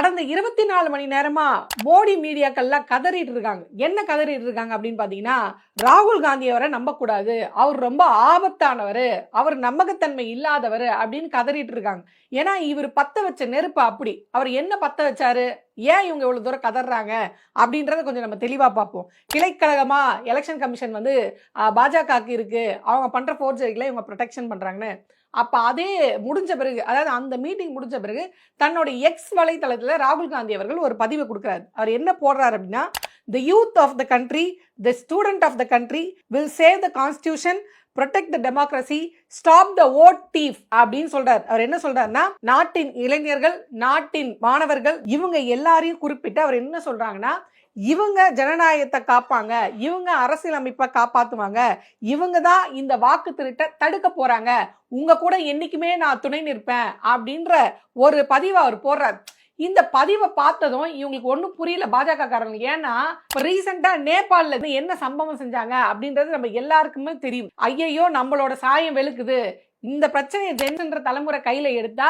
கடந்த இருபத்தி நாலு மணி நேரமா மோடி மீடியாக்கள்லாம் கதறிட்டு இருக்காங்க. என்ன கதறிட்டு இருக்காங்க அப்படின்னு பாத்தீங்கன்னா ராகுல் காந்தி அவரை நம்பக்கூடாது. அவர் ரொம்ப ஆபத்தானவர். அவர் நம்பகத்தன்மை இல்லாதவர் அப்படின்னு கதறிட்டு இருக்காங்க. ஏன்னா இவர் பத்த வச்ச நெருப்பு அப்படி. அவர் என்ன பத்த வச்சாரு? ஏன் இவங்க இவ்வளோ தூரம் கதறாங்க அப்படின்றத கொஞ்சம் நம்ம தெளிவாக பார்ப்போம். கிளைக்கழகமாக எலெக்ஷன் கமிஷன் வந்து பாஜகவுக்கு இருக்குது அவங்க பண்ணுற ஃபோர்ஜரிகளை இவங்க ப்ரொடெக்ஷன் பண்ணுறாங்கன்னு அப்போ அதே முடிஞ்ச பிறகு அதாவது அந்த மீட்டிங் முடிஞ்ச பிறகு தன்னோட எக்ஸ் வலைத்தளத்தில் ராகுல் காந்தி அவர்கள் ஒரு பதிவை கொடுக்குறாரு. அவர் என்ன போடுறாரு அப்படின்னா the youth of the country the student of the country will save the constitution protect the democracy stop the vote thief அப்படின்னு சொல்றாரு. அவர் என்ன சொல்றாருன்னா நாட்டின் இளைஞர்கள் நாட்டின் மாணவர்கள் இவங்க எல்லாரையும் குறிப்பிட்டு அவர் என்ன சொல்றாங்கன்னா இவங்க ஜனநாயகத்தை காப்பாங்க இவங்க அரசியலமைப்பை காப்பாத்துவாங்க இவங்க தான் இந்த வாக்கு திருட்டை தடுக்க போறாங்க உங்க கூட என்னைக்குமே நான் துணை நிற்பேன் அப்படின்ற ஒரு பதிவை அவர் போடுறார். இந்த பதிவை பார்த்ததும் இவங்களுக்கு ஒன்றும் புரியல பாஜக காரங்களுக்கு ஏன்னா இப்போ ரீசெண்டாக நேபாளில் என்ன சம்பவம் செஞ்சாங்க அப்படின்றது நம்ம எல்லாருக்குமே தெரியும். ஐயையோ நம்மளோட சாயம் வெளுக்குது. இந்த பிரச்சனையை ஜென்சன்ற தலைமுறை கையில் எடுத்தா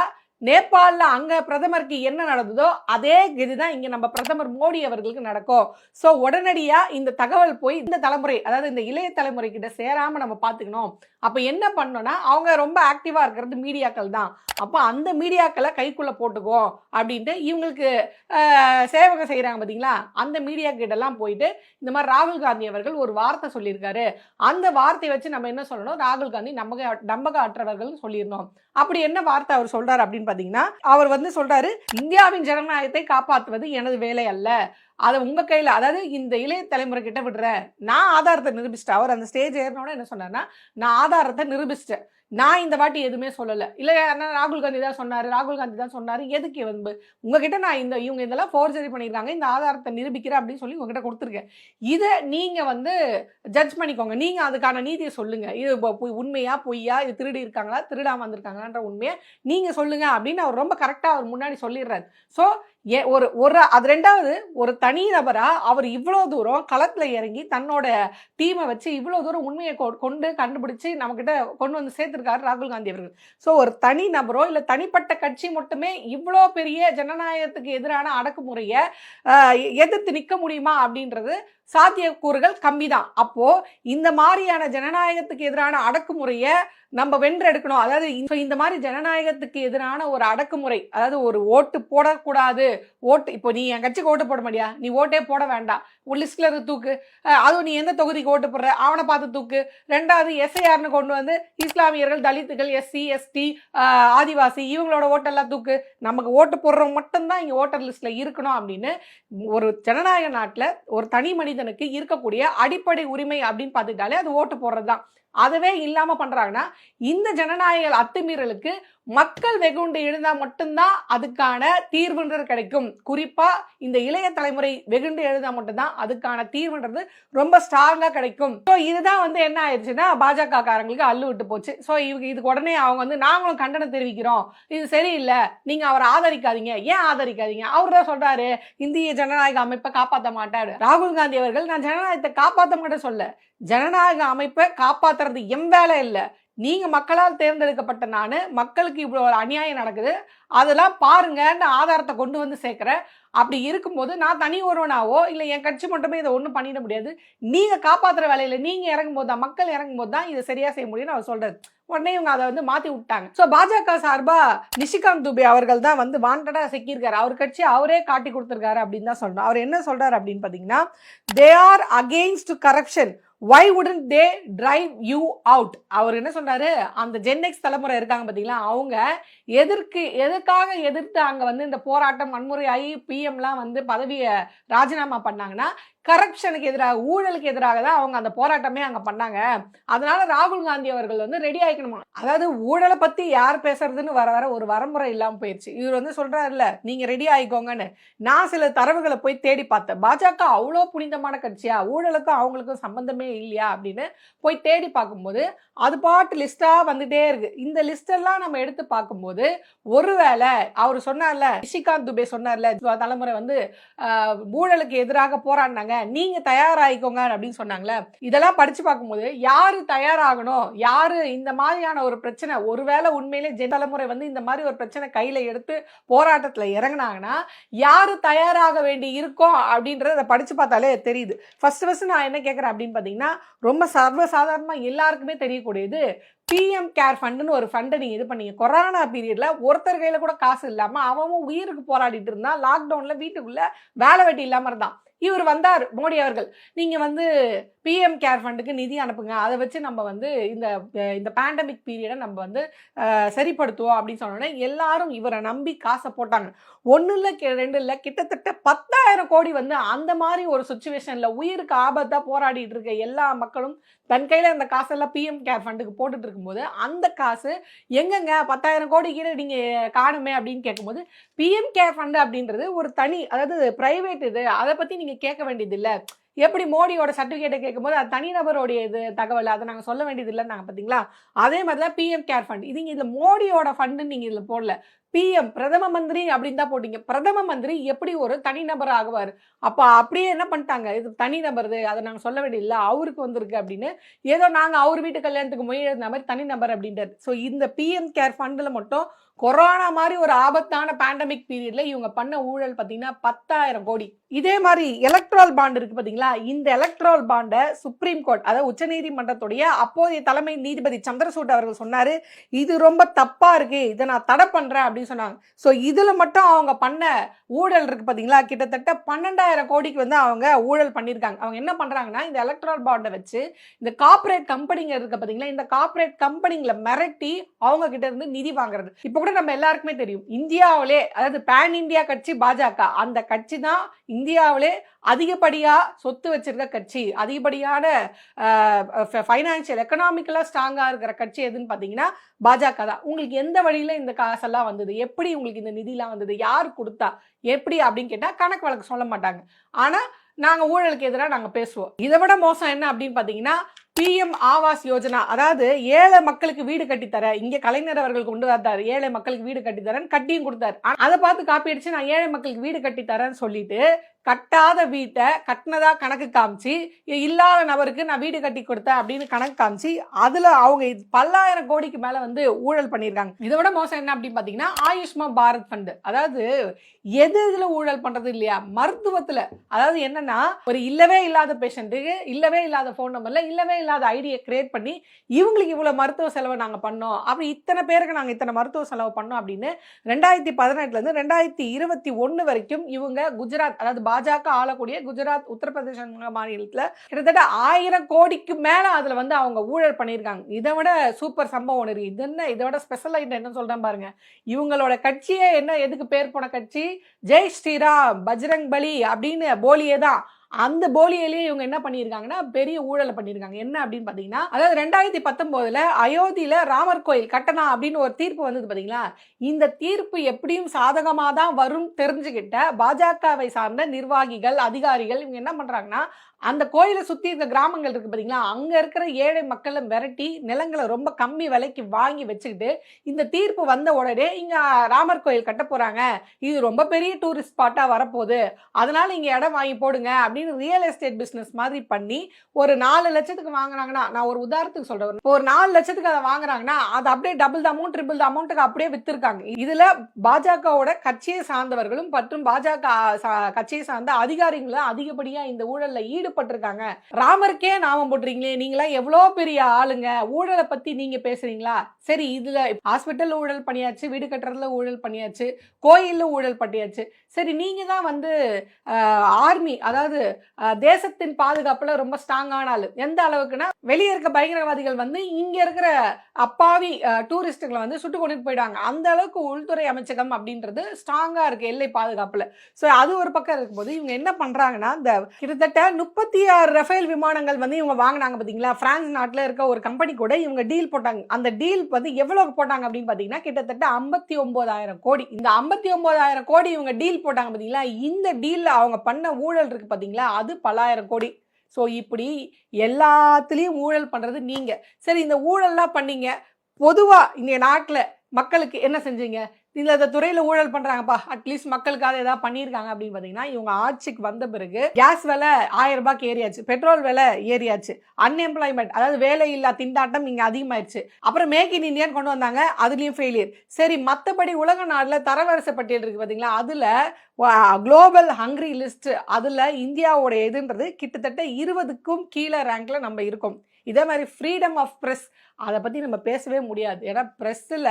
நேபாளில் அங்கே பிரதமருக்கு என்ன நடந்ததோ அதே கதிதான் இங்கே நம்ம பிரதமர் மோடி அவர்களுக்கு நடக்கும். ஸோ உடனடியாக இந்த தகவல் போய் இந்த தலைமுறை அதாவது இந்த இளைய தலைமுறை கிட்ட சேராமல் நம்ம பார்த்துக்கணும். அப்போ என்ன பண்ணோன்னா அவங்க ரொம்ப ஆக்டிவாக இருக்கிறது மீடியாக்கள் தான். அப்போ அந்த மீடியாக்களை கைக்குள்ளே போட்டுக்கோ அப்படின்ட்டு இவங்களுக்கு சேவகம் செய்கிறாங்க பார்த்தீங்களா அந்த மீடியா கிட்டலாம் போயிட்டு இந்த மாதிரி ராகுல் காந்தி அவர்கள் ஒரு வார்த்தை சொல்லியிருக்காரு. அந்த வார்த்தையை வச்சு நம்ம என்ன சொல்லணும்? ராகுல் காந்தி நம்பக நம்பக அற்றவர்கள் சொல்லியிருந்தோம். அப்படி என்ன வார்த்தை அவர் சொல்கிறார் அப்படின்னு பார்த்தீங்கன்னா அவர் வந்து சொல்றாரு இந்தியாவின் ஜனநாயகத்தை காப்பாற்றுவது எனது வேலை அல்ல. அதை உங்கள் கையில் அதாவது இந்த இளைய தலைமுறை கிட்ட விடுறேன் நான் ஆதாரத்தை நிரூபிச்சிட்டேன். அவர் அந்த ஸ்டேஜ் ஏறினோட என்ன சொன்னார்னா நான் ஆதாரத்தை நிரூபிச்சிட்டேன். நான் இந்த வாட்டி எதுவுமே சொல்லலை. இல்லை ஆனால் ராகுல் காந்தி தான் சொன்னார் ராகுல் காந்தி தான் சொன்னார் எதுக்கு வந்து உங்ககிட்ட நான் இந்த இவங்க இதெல்லாம் ஃபோர்ஜரி பண்ணியிருக்காங்க இந்த ஆதாரத்தை நிரூபிக்கிறேன் அப்படின்னு சொல்லி உங்ககிட்ட கொடுத்துருக்கேன். இதை நீங்கள் வந்து ஜட்ஜ் பண்ணிக்கோங்க. நீங்கள் அதுக்கான நீதியை சொல்லுங்கள் இது உண்மையா பொய்யா இது திருடி இருக்காங்களா திருடாமல் வந்திருக்காங்களான்ற உண்மையை நீங்கள் சொல்லுங்கள் அப்படின்னு அவர் ரொம்ப கரெக்டாக அவர் முன்னாடி சொல்லிடுறாரு. ஸோ ஒரு ஒரு அது ரெண்டாவது ஒரு த தனிநபராக அவர் இவ்வளோ தூரம் களத்தில் இறங்கி தன்னோட டீமை வச்சு இவ்வளோ தூரம் உண்மையை கொ- கொண்டு கண்டுபிடிச்சு நம்மக்கிட்ட கொண்டு வந்து சேர்த்துருக்காரு ராகுல் காந்தி அவர்கள். ஸோ ஒரு தனி நபரோ இல்லை தனிப்பட்ட கட்சி மட்டுமே இவ்வளோ பெரிய ஜனநாயகத்துக்கு எதிரான அடக்குமுறையை எதிர்த்து நிற்க முடியுமா அப்படின்றது சாத்தியக்கூறுகள் கம்மி தான் அப்போது இந்த மாதிரியான ஜனநாயகத்துக்கு எதிரான அடக்குமுறையை நம்ம வென்றெடுக்கணும். அதாவது இந்த- இந்த மாதிரி ஜனநாயகத்துக்கு எதிரான ஒரு அடக்குமுறை அதாவது ஒரு ஓட்டு போடக்கூடாது. ஓட்டு இப்போ நீ என் கட்சிக்கு ஓட்டு போட மாட்டியா? நீ ஓட்டே போட வேண்டாம். உன் லிஸ்ட்ல இருந்து தூக்கு. அதுவும் நீ எந்த தொகுதிக்கு ஓட்டு போடுற? அவனை பார்த்து தூக்கு. ரெண்டாவது எஸ்ஐஆர்னு கொண்டு வந்து இஸ்லாமியர்கள் தலித்துகள் எஸ்சி எஸ்டி ஆதிவாசி இவங்களோட ஓட்டெல்லாம் தூக்கு. நமக்கு ஓட்டு போடுறவங்க மட்டும்தான் இங்கே ஓட்டர் லிஸ்ட்ல இருக்கணும் அப்படின்னு ஒரு ஜனநாயக நாட்டில் ஒரு தனி மனிதனுக்கு இருக்கக்கூடிய அடிப்படை உரிமை அப்படின்னு பார்த்துக்கிட்டாலே அது ஓட்டு போடுறது தான் அதுவே இல்லாம பண்றாங்கன்னா இந்த ஜனநாயக அத்துமீறலுக்கு மக்கள் வெகுண்டு எழுந்தா மட்டும்தான் அதுக்கான தீர்வுன்றது கிடைக்கும். குறிப்பா இந்த இளைய தலைமுறை வெகுண்டு எழுந்தா மட்டும்தான் அதுக்கான தீர்வுன்றது ரொம்ப ஸ்ட்ராங்கா கிடைக்கும். ஸோ இதுதான் வந்து என்ன ஆயிடுச்சுன்னா பாஜக காரங்களுக்கு அள்ளு விட்டு போச்சு. ஸோ இவங்க இதுக்கு உடனே அவங்க வந்து நாங்களும் கண்டனம் தெரிவிக்கிறோம். இது சரியில்லை. நீங்க அவரை ஆதரிக்காதீங்க. ஏன் ஆதரிக்காதீங்க? அவர் தான் சொல்றாரு இந்திய ஜனநாயக அமைப்பை காப்பாற்ற மாட்டாரு. ராகுல் காந்தி அவர்கள் நான் ஜனநாயகத்தை காப்பாற்ற மாட்டேன் சொல்ல. ஜனநாயக அமைப்பை காப்பாத்துறது என் வேலை இல்லை. நீங்கள் மக்களால் தேர்ந்தெடுக்கப்பட்ட நான் மக்களுக்கு இவ்வளோ ஒரு அநியாயம் நடக்குது அதெல்லாம் பாருங்கன்னு ஆதாரத்தை கொண்டு வந்து சேர்க்குறேன் அப்படி இருக்கும்போது நான் தனி ஒருவனாவோ இல்லை என் கட்சி மட்டுமே இதை ஒன்றும் பண்ணிட முடியாது. நீங்கள் காப்பாற்றுற வேலையில் நீங்கள் இறங்கும் போது தான் மக்கள் இறங்கும்போது தான் இதை சரியாக செய்ய முடியும்னு அவர் சொல்கிறது உடனே இவங்க அதை வந்து மாற்றி விட்டாங்க. ஸோ பாஜக சார்பாக நிஷிகாந்த் துபே அவர்கள் தான் வந்து வாண்டடாக சிக்கியிருக்காரு. அவர் கட்சி அவரே காட்டி கொடுத்துருக்காரு அப்படின்னு தான் சொல்கிறோம் அவர் என்ன சொல்கிறார் அப்படின்னு பார்த்தீங்கன்னா they are against corruption why உடன் தே டிரைவ் யூ அவுட் அவர் என்ன சொன்னார்? அந்த ஜென்னெக்ஸ் தலைமுறை இருக்காங்க பார்த்தீங்களா அவங்க எதற்கு எதுக்காக எதிர்த்து அங்கே வந்து இந்த போராட்டம் வன்முறையாகி பிஎம்லாம் வந்து பதவியை ராஜினாமா பண்ணாங்கன்னா கரப்ஷனுக்கு எதிராக ஊழலுக்கு எதிராக தான் அவங்க அந்த போராட்டமே அங்கே பண்ணாங்க. அதனால ராகுல் காந்தி அவர்கள் வந்து ரெடி ஆகிக்கணுமா அதாவது ஊழலை பற்றி யார் பேசுறதுன்னு வர வர ஒரு வரமுறை இல்லாமல் போயிடுச்சு இவர் வந்து சொல்கிறாருல்ல நீங்கள் ரெடி ஆகிக்கோங்கன்னு நான் சில தரவுகளை போய் தேடி பார்த்தேன். பாஜக அவ்வளோ புனிதமான கட்சியா? ஊழலுக்கும் அவங்களுக்கும் சம்பந்தமே இல்லையா? அப்படின்னு போய் தேடி பார்க்கும்போது அது பாட்டு லிஸ்ட்டாக வந்துட்டே இருக்கு. இந்த லிஸ்டெல்லாம் நம்ம எடுத்து பார்க்கும்போது ஒருவேளை அவர் சொன்னார்ல நிஷிகாந்த் துபே சொன்னார்ல தலைமுறை வந்து ஊழலுக்கு எதிராக போராடினாங்க. சொன்னாங்க நீங்க தயாராகிக்கோங்க அப்படின்னு சொன்னாங்களே இதெல்லாம் படிச்சு பார்க்கும்போது யாரு தயாராகணும்? யாரு இந்த மாதிரியான ஒரு பிரச்சனை ஒருவேளை உண்மையிலே ஜென் தலைமுறை வந்து இந்த மாதிரி ஒரு பிரச்சனை கையில எடுத்து போராட்டத்துல இறங்குனாங்கன்னா யாரு தயாராக வேண்டி இருக்கோம் அப்படின்றத படிச்சு பார்த்தாலே தெரியுது. ஃபர்ஸ்ட் ஃபர்ஸ்ட் நான் என்ன கேட்குறேன் அப்படின்னு பார்த்தீங்கன்னா ரொம்ப சர்வசாதாரணமா எல்லாருக்குமே தெரியக்கூடியது பிஎம் கேர் ஃபண்டுன்னு ஒரு ஃபண்டை நீங்கள் இது பண்ணீங்க. கொரோனா பீரியடில் ஒருத்தர் கையில் கூட காசு இல்லாமல் அவன் உயிருக்கு போராடிட்டு இருந்தான். லாக்டவுனில் வீட்டுக்குள்ளே வேலை வெட்டி இல்லாமல் இருந்தான். இவர் வந்தார் மோடி அவர்கள். நீங்கள் வந்து பிஎம் கேர் ஃபண்டுக்கு நிதி அனுப்புங்க. அதை வச்சு நம்ம வந்து இந்த இந்த பேண்டமிக் பீரியடை நம்ம வந்து சரிப்படுத்துவோம் அப்படின்னு சொன்னோன்னே எல்லாரும் இவரை நம்பி காசை போட்டாங்க. ஒன்றும் இல்லை ரெண்டு இல்லை கிட்டத்தட்ட பத்தாயிரம் கோடி வந்து அந்த மாதிரி ஒரு சுச்சுவேஷனில் உயிருக்கு ஆபத்தாக போராடிட்டு இருக்க எல்லா மக்களும் தன் கையில் அந்த காசெல்லாம் பிஎம் கேர் ஃபண்டுக்கு போட்டுட்டு இருக்கும்போது அந்த காசு எங்கெங்க பத்தாயிரம் கோடி கீழே நீங்கள் காணுமே அப்படின்னு கேட்கும்போது பிஎம் கேர் ஃபண்டு அப்படின்றது ஒரு தனி அதாவது பிரைவேட் இது. அதை பற்றி நீங்கள் கேட்க வேண்டியதில்லை எப்படி மோடியோட சர்டிஃபிகேட்டை கேட்கும்போது அது தனிநபருடைய இது தகவல் அதை நாங்கள் சொல்ல வேண்டியது இல்லைன்னு நாங்கள் பார்த்தீங்களா அதே மாதிரி தான் பிஎம் கேர் ஃபண்ட் இது இதில் மோடியோட ஃபண்டுன்னு நீங்கள் இதில் போடல. பிஎம் பிரதம மந்திரி அப்படின்னு தான் போட்டீங்க. பிரதம மந்திரி எப்படி ஒரு தனிநபர் ஆகுவார்? அப்போ அப்படியே என்ன பண்ணிட்டாங்க? இது தனிநபர் அதை நாங்கள் சொல்ல வேண்டியதில்லை. அவருக்கு வந்திருக்கு அப்படின்னு. ஏதோ நாங்கள் அவர் வீட்டு கல்யாணத்துக்கு மொழி மாதிரி தனிநபர் அப்படின்றது ஸோ இந்த பிஎம் கேர் ஃபண்டில் மட்டும் கொரோனா மாதிரி ஒரு ஆபத்தான பேண்டமிக் பீரியட்ல இவங்க பண்ண ஊழல் பார்த்தீங்கன்னா பத்தாயிரம் கோடி. இதே மாதிரி எலக்ட்ரால் பாண்ட் இருக்கு பார்த்தீங்களா? இந்த எலக்ட்ரால் பாண்டை சுப்ரீம் கோர்ட் அதாவது உச்சநீதிமன்றத்துடைய அப்போதைய தலைமை நீதிபதி சந்திரசூட் அவர்கள் சொன்னாரு. இது ரொம்ப தப்பா இருக்கு இதை நான் தடை பண்றேன் அப்படின்னு சொன்னாங்க. ஸோ இதில் மட்டும் அவங்க பண்ண ஊழல் இருக்குது பார்த்தீங்களா கிட்டத்தட்ட பன்னெண்டாயிரம் கோடிக்கு வந்து அவங்க ஊழல் பண்ணியிருக்காங்க அவங்க என்ன பண்ணுறாங்கன்னா இந்த எலக்ட்ரல் பாண்டை வச்சு இந்த கார்ப்பரேட் கம்பெனிங்க இருக்க பார்த்தீங்களா இந்த கார்ப்பரேட் கம்பெனிங்களை மிரட்டி அவங்க கிட்ட இருந்து நிதி வாங்குறது. இப்போ கூட நம்ம எல்லாருக்குமே தெரியும். இந்தியாவிலே அதாவது பேன் இந்தியா கட்சி பாஜக அந்த கட்சி தான் இந்தியாவிலே அதிகப்படியாக சொத்து வச்சிருக்க கட்சி அதிகப்படியான ஃபைனான்சியல் எக்கனாமிக்கலாக ஸ்ட்ராங்காக இருக்கிற கட்சி எதுன்னு பார்த்தீங்கன்னா பாஜக தான். உங்களுக்கு எந்த வழியில் இந்த காசெல்லாம் வந்தது? எப்படி உங்களுக்கு இந்த நிதிலாம் வந்தது? யார் கொடுத்தா? எப்படி அப்படின்னு கேட்டால் கணக்கு வழக்கு சொல்ல மாட்டாங்க. ஆனால் நாங்கள் ஊழலுக்கு எதிராக நாங்கள் பேசுவோம். இதை விட மோசம் என்ன அப்படின்னு பார்த்தீங்கன்னா பிஎம் ஆவாஸ் யோஜனா அதாவது ஏழை மக்களுக்கு வீடு கட்டித்தர இங்கே கலைஞர் அவர்கள் கொண்டு வந்தார் ஏழை மக்களுக்கு வீடு கட்டித்தரேன்னு கட்டியும் கொடுத்தாரு. அதை பார்த்து காப்பி அடிச்சு நான் ஏழை மக்களுக்கு வீடு கட்டித்தரேன்னு சொல்லிட்டு கட்டாத வீட்டை கட்டினதாக கணக்கு காமிச்சு இல்லாத நபருக்கு நான் வீடு கட்டி கொடுத்தேன் அப்படின்னு கணக்கு காமிச்சு அதில் அவங்க பல்லாயிரம் கோடிக்கு மேலே வந்து ஊழல் பண்ணியிருக்காங்க. இதை விட மோசம் என்ன அப்படின்னு பார்த்தீங்கன்னா ஆயுஷ்மான் பாரத் ஃபண்டு அதாவது எது இதில் ஊழல் பண்ணுறது இல்லையா? மருத்துவத்தில். அதாவது என்னென்னா ஒரு இல்லவே இல்லாத பேஷண்ட்டுக்கு இல்லவே இல்லாத ஃபோன் நம்பரில் இல்லவே இல்லாத ஐடியை கிரியேட் பண்ணி இவங்களுக்கு இவ்வளோ மருத்துவ செலவை நாங்கள் பண்ணோம். அப்படி இத்தனை பேருக்கு நாங்கள் இத்தனை மருத்துவ செலவு பண்ணோம் அப்படின்னு ரெண்டாயிரத்தி பதினெட்டுலேருந்து ரெண்டாயிரத்தி இருபத்தி ஒன்று வரைக்கும் இவங்க குஜராத் அதாவது பாஜக ஆளக்கூடிய குஜராத் உத்தரப்பிரதேச மாநிலத்தில் கிட்டத்தட்ட ஆயிரம் கோடிக்கு மேலே அதில் வந்து அவங்க ஊழல் பண்ணியிருக்காங்க. இதை விட சூப்பர் சம்பவம் ஒன்று இது என்ன? இதை விட ஸ்பெஷல் என்ன சொல்கிறேன் பாருங்க. இவங்களோட கட்சியே என்ன? எதுக்கு பேர் போன கட்சி? ஜெய் ஸ்ரீராம் பஜ்ரங் பலி அப்படின்னு போலியே தான் அந்த போலியிலேயே இவங்க என்ன பண்ணியிருக்காங்கன்னா பெரிய ஊழலை பண்ணியிருக்காங்க. என்ன அப்படின்னு பார்த்தீங்கன்னா அதாவது ரெண்டாயிரத்தி பத்தொம்போதில் அயோத்தியில் ராமர் கோயில் கட்டணம் அப்படின்னு ஒரு தீர்ப்பு வந்தது பார்த்தீங்களா? இந்த தீர்ப்பு எப்படியும் சாதகமாக தான் வரும் தெரிஞ்சுக்கிட்ட பாஜகவை சார்ந்த நிர்வாகிகள் அதிகாரிகள் இவங்க என்ன பண்ணுறாங்கன்னா அந்த கோயிலை சுற்றி இருக்க கிராமங்கள் இருக்குது பார்த்தீங்களா? அங்கே இருக்கிற ஏழை மக்களை விரட்டி நிலங்களை ரொம்ப கம்மி விலைக்கு வாங்கி வச்சுக்கிட்டு இந்த தீர்ப்பு வந்த உடனே இங்கே ராமர் கோயில் கட்ட போகிறாங்க இது ரொம்ப பெரிய டூரிஸ்ட் ஸ்பாட்டாக வரப்போகுது. அதனால் இங்கே இடம் வாங்கி போடுங்க அப்படின்னு ரியல் எஸ்டேட் பிஸ்னஸ் மாதிரி பண்ணி ஒரு நாலு லட்சத்துக்கு வாங்குறாங்கன்னா நான் ஒரு உதாரணத்துக்கு சொல்கிறேன் ஒரு நாலு லட்சத்துக்கு அதை வாங்குறாங்கன்னா அது அப்படியே double the amount triple the அமௌண்ட்டுக்கு அப்படியே வித்துருக்காங்க. இதில் பாஜகவோட கட்சியை சார்ந்தவர்களும் மற்றும் பாஜக சா- கட்சியை சார்ந்த அதிகாரிகளும் அதிகப்படியாக இந்த ஊழலில் ஈடுபட்டிருக்காங்க. ராமருக்கே நாமம் போட்டுறீங்களே நீங்களாம் எவ்வளோ பெரிய ஆளுங்க? ஊழலை பத்தி நீங்க பேசுறீங்களா? சரி இதுல ஹாஸ்பிட்டல் ஊழல் பண்ணியாச்சு வீடு கட்டுறதுல ஊழல் பண்ணியாச்சு கோயில்ல ஊழல் பண்ணியாச்சு. சரி நீங்க தான் வந்து ஆர்மி அதாவது தேசத்தின் பாதுகாப்புல ரொம்ப ஸ்ட்ராங்கானாலும் எந்த அளவுக்குன்னா வெளியே இருக்க பயங்கரவாதிகள் வந்து இங்க இருக்கிற அப்பாவி டூரிஸ்டுகளை வந்து சுட்டு கொண்டுட்டு போயிடுவாங்க. அந்த அளவுக்கு உள்துறை அமைச்சகம் அப்படின்றது ஸ்ட்ராங்கா இருக்கு எல்லை பாதுகாப்புல. ஸோ அது ஒரு பக்கம் இருக்கும்போது இவங்க என்ன பண்றாங்கன்னா இந்த கிட்டத்தட்ட முப்பத்தி ஆறு ரஃபேல் விமானங்கள் வந்து இவங்க வாங்கினாங்க பார்த்தீங்களா பிரான்ஸ் நாட்டில் இருக்க ஒரு கம்பெனி கூட இவங்க டீல் போட்டாங்க. அந்த டீல் வந்து எவ்வளவு போட்டாங்க அப்படின்னு பார்த்தீங்கன்னா கிட்டத்தட்ட ஐம்பத்தி ஒன்பதாயிரம் கோடி. இந்த ஐம்பத்தி ஒன்பதாயிரம் கோடி இவங்க டீல் போட்டாங்க பார்த்தீங்களா இந்த டீலில் அவங்க பண்ண ஊழல் இருக்கு பார்த்தீங்களா அது பல்லாயிரம் கோடி. ஸோ இப்படி எல்லாத்துலேயும் ஊழல் பண்ணுறது நீங்கள் சரி இந்த ஊழல்லாம் பண்ணீங்க. பொதுவாக இங்கே நாட்டில் மக்களுக்கு என்ன செஞ்சீங்க? இந்த இந்த துறையில் ஊழல் பண்ணுறாங்கப்பா அட்லீஸ்ட் மக்களுக்காக ஏதாவது பண்ணியிருக்காங்க. அப்படின்னு பார்த்தீங்கன்னா இவங்க ஆட்சிக்கு வந்த பிறகு கேஸ் விலை ஆயிரம் ரூபாய்க்கு ஏறியாச்சு. பெட்ரோல் விலை ஏறியாச்சு. அன்எம்ப்ளாய்மெண்ட் அதாவது வேலை இல்லா திண்டாட்டம் இங்கே அதிகமாயிருச்சு. அப்புறம் மேக் இன் இந்தியான்னு கொண்டு வந்தாங்க. அதுலேயும் ஃபெயிலியர் சரி மற்றபடி உலக நாட்டில் தரவரிசை பட்டியல் இருக்குது பார்த்தீங்களா அதில் குளோபல் ஹங்க்ரி லிஸ்ட் அதில் இந்தியாவோட எதுன்றது கிட்டத்தட்ட இருபதுக்கும் கீழே ரேங்கில் நம்ம இருக்கோம். இதே மாதிரி ஃப்ரீடம் ஆஃப் ப்ரெஸ் அதை பற்றி நம்ம பேசவே முடியாது. ஏன்னா ப்ரெஸ்ஸில்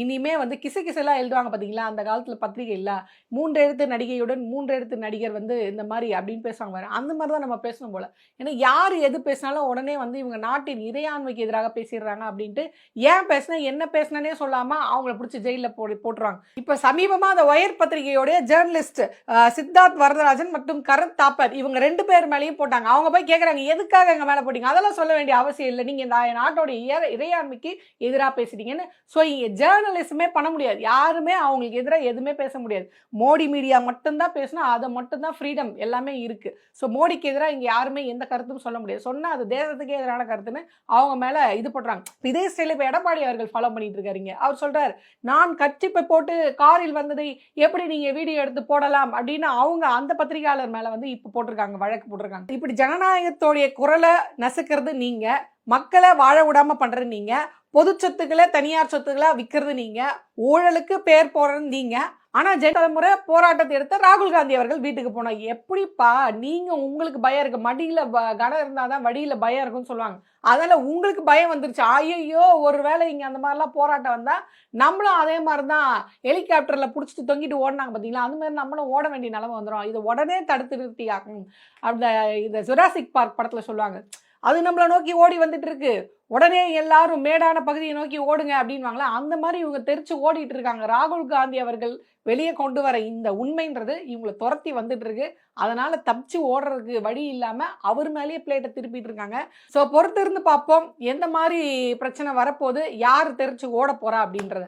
இனிமே வந்து கிசு கிசெல்லாம் எழுதுவாங்க பார்த்தீங்களா அந்த காலத்தில் பத்திரிகை இல்லை மூன்று எழுத்து நடிகையுடன் மூன்று எழுத்து நடிகர் வந்து இந்த மாதிரி அப்படின்னு பேசுவாங்க வேறு அந்த மாதிரி தான் நம்ம பேசணும் போல. ஏன்னா யார் எது பேசினாலும் உடனே வந்து இவங்க நாட்டின் இறையாண்மைக்கு எதிராக பேசிடுறாங்க அப்படின்ட்டு ஏன் பேசினா என்ன பேசினே சொல்லாமல் அவங்கள பிடிச்சி ஜெயிலில் போ போட்டுருவாங்க. இப்போ சமீபமாக அந்த ஒயர் பத்திரிகையோடைய ஜேர்னலிஸ்ட் சித்தார்த் வரதராஜன் மற்றும் கரத் தாப்பர் இவங்க ரெண்டு பேர் மேலேயும் போட்டாங்க. அவங்க போய் கேட்குறாங்க எதுக்காக எங்கள் மேலே போட்டீங்க? அதெல்லாம் சொல்ல வேண்டிய அவசியம் இல்லை. நீங்கள் இந்த நாட்டோடைய இய இறையாண்மைக்கு எதிராக பேசுறீங்கன்னு ஸோ இங்கே ஜேர்னலிசமே பண்ண முடியாது. யாருமே அவங்களுக்கு எதிராக எதுவுமே பேச முடியாது. மோடி மீடியா மட்டும்தான் பேசினா அதை மட்டும்தான் ஃப்ரீடம் எல்லாமே இருக்குது ஸோ மோடிக்கு எதிராக இங்கே யாருமே எந்த கருத்தும் சொல்ல முடியாது. சொன்னால் அது தேசத்துக்கே எதிரான கருத்துன்னு அவங்க மேலே இது பண்ணுறாங்க இதே ஸ்டைலில் இப்போ எடப்பாடி அவர்கள் ஃபாலோ பண்ணிட்டு இருக்காருங்க அவர் சொல்றாரு நான் கட்சிப்பை போட்டு காரில் வந்ததை எப்படி நீங்கள் வீடியோ எடுத்து போடலாம்? அப்படின்னு அவங்க அந்த பத்திரிகையாளர் மேலே வந்து இப்போ போட்டிருக்காங்க வழக்கு போட்டிருக்காங்க. இப்படி ஜனநாயகத்தோடைய குரலை நசுக்கிறது நீங்க மக்களை வாழ விடாம பண்றது நீங்க பொது சொத்துக்களை தனியார் சொத்துக்களை விற்கிறது நீங்க ஊழலுக்கு பேர் போடுறது நீங்க. ஆனா ஜெயலலிதா போராட்டத்தை எடுத்த ராகுல் காந்தி அவர்கள் வீட்டுக்கு போனோம் எப்படிப்பா நீங்க உங்களுக்கு பயம் இருக்கு? மடியில ப- கனம் இருந்தாதான் வடியில பயம் இருக்கும்னு சொல்லுவாங்க. அதனால உங்களுக்கு பயம் வந்துருச்சு. ஐயோ ஒருவேளை இங்க அந்த மாதிரிலாம் போராட்டம் வந்தா நம்மளும் அதே மாதிரி தான் ஹெலிகாப்டர்ல புடிச்சிட்டு தொங்கிட்டு ஓடினாங்க பாத்தீங்களா? அந்த மாதிரி நம்மளும் ஓட வேண்டிய நிலைமை வந்துடும் இதை உடனே தடுத்து நிறுத்தி ஆக்கணும் அந்த இந்த ஜுராசிக் பார்க் படத்துல சொல்லுவாங்க. அது நம்மளை நோக்கி ஓடி வந்துட்டு இருக்கு உடனே எல்லாரும் மேடான பகுதியை நோக்கி ஓடுங்க அப்படின்வாங்களா? அந்த மாதிரி இவங்க தெரிச்சு ஓடிட்டு இருக்காங்க. ராகுல் காந்தி அவர்கள் வெளியே கொண்டு வர இந்த உண்மைன்றது இவங்களை துரத்தி வந்துட்டு இருக்கு அதனால தப்பிச்சு ஓடுறதுக்கு வழி இல்லாம அவர் மேலேயே பிளேட்டை திருப்பிட்டு இருக்காங்க. ஸோ பொறுத்திருந்து பார்ப்போம் எந்த மாதிரி பிரச்சனை வரப்போகுது யார் தெரிச்சு ஓட போறா அப்படின்றத.